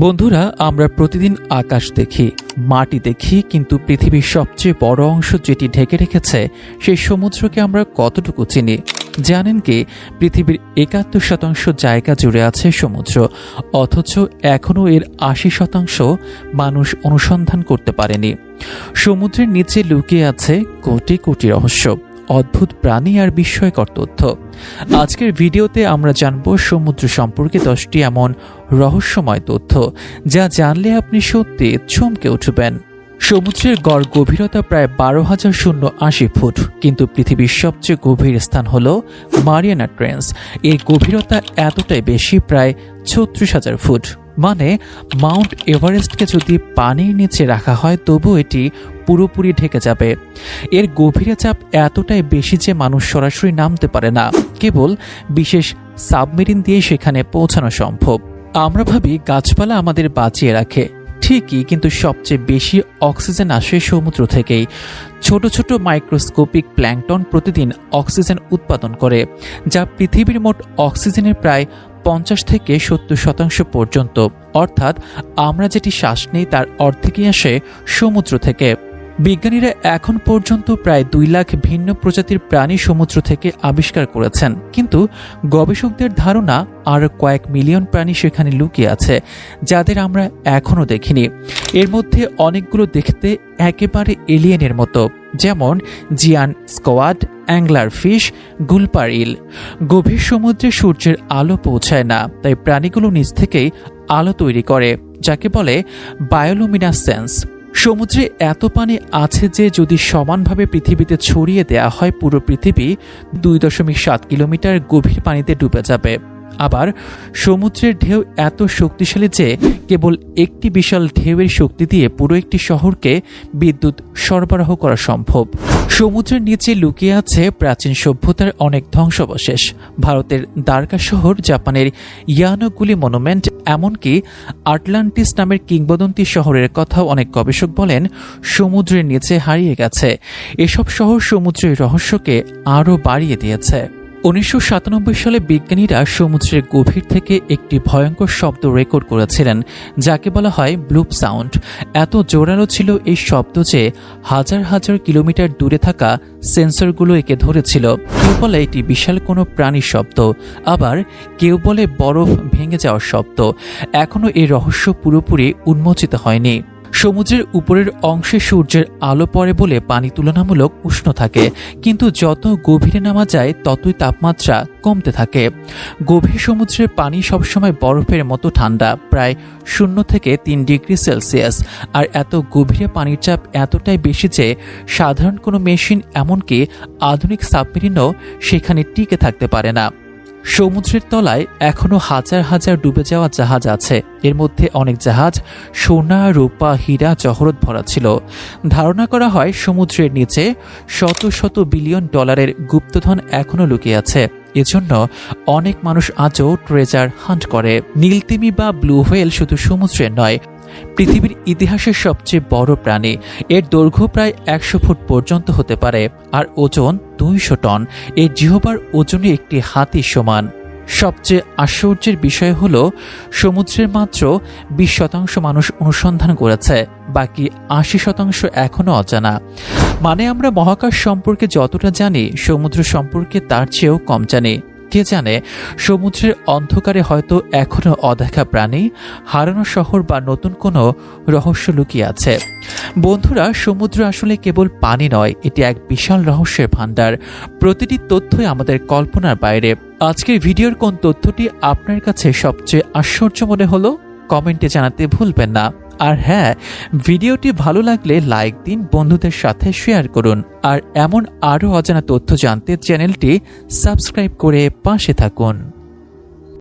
বন্ধুরা, আমরা প্রতিদিন আকাশ দেখি, মাটি দেখি, কিন্তু পৃথিবীর সবচেয়ে বড় অংশ যেটি ঢেকে রেখেছে, সেই সমুদ্রকে আমরা কতটুকু চিনি? জানেন কি, পৃথিবীর একাত্তর শতাংশ জায়গা জুড়ে আছে সমুদ্র, অথচ এখনও এর আশি শতাংশ মানুষ অনুসন্ধান করতে পারেনি। সমুদ্রের নিচে লুকিয়ে আছে কোটি কোটি রহস্য। অদ্ভুত প্রাণী আর বিস্ময়কর তথ্য। আজকের ভিডিওতে আমরা জানব সমুদ্র সম্পর্কে দশটি এমন রহস্যময় তথ্য, যা জানলে আপনি সত্যি চমকে উঠবেন। সমুদ্রের গড় গভীরতা প্রায় বারো হাজার শূন্য আশি ফুট, কিন্তু পৃথিবীর সবচেয়ে গভীর স্থান হল মারিয়ানা ট্রেন্স। এর গভীরতা এতটাই বেশি, প্রায় ছত্রিশ হাজার ফুট। মানে মাউন্ট এভারেস্টকে যদি পানির নিচে রাখা হয়, তবু এটি পুরোপুরি ঢেকে যাবে। এর গভীরে চাপ এতটাই বেশি যে মানুষ সরাসরি নামতে পারে না। কেবল বিশেষ সাবমেরিন দিয়ে সেখানে পৌঁছানো সম্ভব। আমরা ভাবি গাছপালা আমাদের বাঁচিয়ে রাখে। ঠিকই, কিন্তু সবচেয়ে বেশি অক্সিজেন আসে সমুদ্র থেকেই। ছোট ছোট মাইক্রোস্কোপিক প্ল্যাঙ্কটন প্রতিদিন অক্সিজেন উৎপাদন করে, যা পৃথিবীর মোট অক্সিজেনের প্রায় পঞ্চাশ থেকে সত্তর শতাংশ পর্যন্ত, অর্থাৎ আমরা যেটি শ্বাস নেই তার অর্ধেকই আসে সমুদ্র থেকে। বিজ্ঞানীরা এখন পর্যন্ত প্রায় দুই লাখ ভিন্ন প্রজাতির প্রাণী সমুদ্র থেকে আবিষ্কার করেছেন। কিন্তু গবেষকদের ধারণা আর কয়েক মিলিয়ন প্রাণী সেখানে লুকিয়ে আছে, যাদের আমরা এখনও দেখিনি। এর মধ্যে অনেকগুলো দেখতে একেবারে এলিয়েনের মতো। যেমন giant squid, angler fish, gulper eel. গভীর সমুদ্রে সূর্যের আলো পৌঁছায় না, তাই প্রাণীগুলো নিজ থেকেই আলো তৈরি করে, যাকে বলে বায়োলুমিনাসেন্স। সমুদ্রে এত পানি আছে যে যদি সমানভাবে পৃথিবীতে ছড়িয়ে দেয়া হয়, পুরো পৃথিবী দুই দশমিক সাত কিলোমিটার গভীর পানিতে ডুবে যাবে। আবার সমুদ্রের ঢেউ এত শক্তিশালী যে কেবল একটি বিশাল ঢেউয়ের শক্তি দিয়ে পুরো একটি শহরকে বিদ্যুৎ সরবরাহ করা সম্ভব। সমুদ্রের নিচে লুকিয়ে আছে প্রাচীন সভ্যতার অনেক ধ্বংসাবশেষ। ভারতের দ্বারকা শহর জাপানের ইয়ানোগুলি মনুমেন্ট, এমনকি আটলান্টিস নামের কিংবদন্তি শহরের কথাও অনেক গবেষক বলেন, সমুদ্রের নিচে হারিয়ে গেছে। এসব শহর সমুদ্রের রহস্যকে আরও বাড়িয়ে দিয়েছে। উনিশশো সাতানব্বই সালে বিজ্ঞানীরা সমুদ্রের গভীর থেকে একটি ভয়ঙ্কর শব্দ রেকর্ড করেছিলেন, যাকে বলা হয় ব্লুপ সাউন্ড। এত জোরালো ছিল এই শব্দ যে হাজার হাজার কিলোমিটার দূরে থাকা সেন্সরগুলো একে ধরেছিল। কেউ বলে এটি বিশাল কোনো প্রাণীর শব্দ, আবার কেউ বলে বরফ ভেঙে যাওয়ার শব্দ। এখনও এই রহস্য পুরোপুরি উন্মোচিত হয়নি। সমুদ্রের উপরের অংশে সূর্যের আলো পড়ে বলে পানি তুলনামূলক উষ্ণ থাকে, কিন্তু যত গভীরে নামা যায়, ততই তাপমাত্রা কমতে থাকে। গভীর সমুদ্রের পানি সবসময় বরফের মতো ঠান্ডা, প্রায় শূন্য থেকে তিন ডিগ্রি সেলসিয়াস। আর এত গভীরে পানির চাপ এতটাই বেশি যে, সাধারণ কোনো মেশিন এমনকি আধুনিক সাবমেরিনও সেখানে টিকে থাকতে পারে না। সমুদ্রের তলায় এখনও হাজার হাজার ডুবে যাওয়া জাহাজ আছে। এর মধ্যে অনেক জাহাজ, সোনা, রূপা, হীরা, জহরত ভরা ছিল। ধারণা করা হয় সমুদ্রের নিচে শত শত বিলিয়ন ডলারের গুপ্তধন এখনও লুকিয়ে আছে। এজন্য অনেক মানুষ আজও ট্রেজার হান্ট করে। নীলতিমি বা ব্লু হোয়েল শুধু সমুদ্রে নয়, পৃথিবীর ইতিহাসের সবচেয়ে বড় প্রাণী। এর দৈর্ঘ্য প্রায় একশো ফুট পর্যন্ত হতে পারে, আর ওজন দুইশো টন। এর জিহবার ওজনে একটি হাতি সমান। সবচেয়ে আশ্চর্যের বিষয় হল, সমুদ্রের মাত্র বিশ শতাংশ মানুষ অনুসন্ধান করেছে, বাকি আশি শতাংশ এখনও অজানা। মানে আমরা মহাকাশ সম্পর্কে যতটা জানি, সমুদ্র সম্পর্কে তার চেয়েও কম জানি। কে জানে, সমুদ্রের অন্ধকারে হয়তো এখনও অদেখা প্রাণী, হারানো শহর বা নতুন কোনো রহস্য লুকিয়ে আছে। বন্ধুরা, সমুদ্র আসলে কেবল পানি নয়, এটি এক বিশাল রহস্যের ভাণ্ডার। প্রতিটি তথ্যই আমাদের কল্পনার বাইরে। আজকের ভিডিওর কোন তথ্যটি আপনার কাছে সবচেয়ে আশ্চর্য মনে হলো, কমেন্টে জানাতে ভুলবেন না। আর হ্যাঁ ভিডিওটি ভালো লাগলে লাইক দিন, বন্ধুদের সাথে শেয়ার করুন। আর এমন আরও অজানা তথ্য জানতে চ্যানেলটি সাবস্ক্রাইব করে পাশে থাকুন।